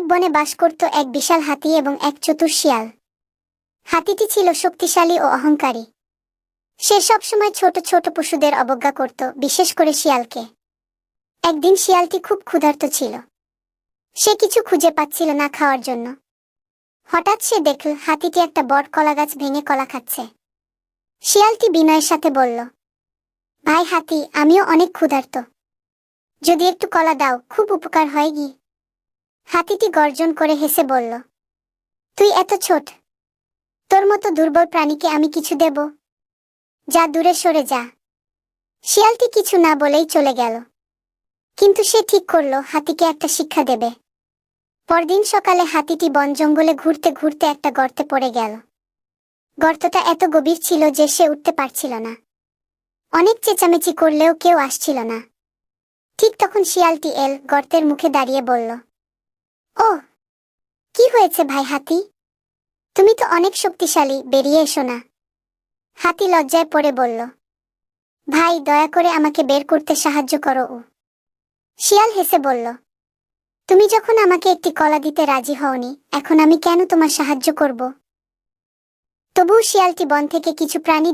এক বনে বাস করত এক বিশাল হাতি এবং এক চতুর শিয়াল। হাতিটি ছিল শক্তিশালী ও অহংকারী। সে সবসময় ছোট ছোট পশুদের অবজ্ঞা করত, বিশেষ করে শিয়ালকে। একদিন শিয়ালটি খুব ক্ষুধার্ত ছিল। সে কিছু খুঁজে পাচ্ছিল না খাওয়ার জন্য। হঠাৎ সে দেখল হাতিটি একটা বট কলা গাছ ভেঙে কলা খাচ্ছে। শিয়ালটি বিনয়ের সাথে বলল, ভাই হাতি, আমিও অনেক ক্ষুধার্ত। যদি একটু কলা দাও, খুব উপকার হয় গি হাতিটি গর্জন করে হেসে বলল, তুই এত ছোট, তোর মতো দুর্বল প্রাণীকে আমি কিছু দেব, যা দূরে সরে যা। শিয়ালটি কিছু না বলেই চলে গেল। কিন্তু সে ঠিক করল, হাতিকে একটা শিক্ষা দেবে। পরদিন সকালে হাতিটি বন জঙ্গলে ঘুরতে ঘুরতে একটা গর্তে পড়ে গেল। গর্তটা এত গভীর ছিল যে সে উঠতে পারছিল না। অনেক চেঁচামেচি করলেও কেউ আসছিল না। ঠিক তখন শিয়ালটি এল গর্তের মুখে দাঁড়িয়ে বলল ও, কি হয়েছে ভাই হাতি? তুমি তো অনেক শক্তিশালী, বেরিয়ে এসো না। হাতি লজ্জায় পড়ে বলল, ভাই দয়া করে আমাকে বের করতে সাহায্য করো ও। শিয়াল হেসে বলল, তুমি যখন আমাকে একটি কলা দিতে রাজি হওনি, এখন আমি কেন তোমার সাহায্য করব? তবু শিয়ালটি বন থেকে কিছু প্রাণী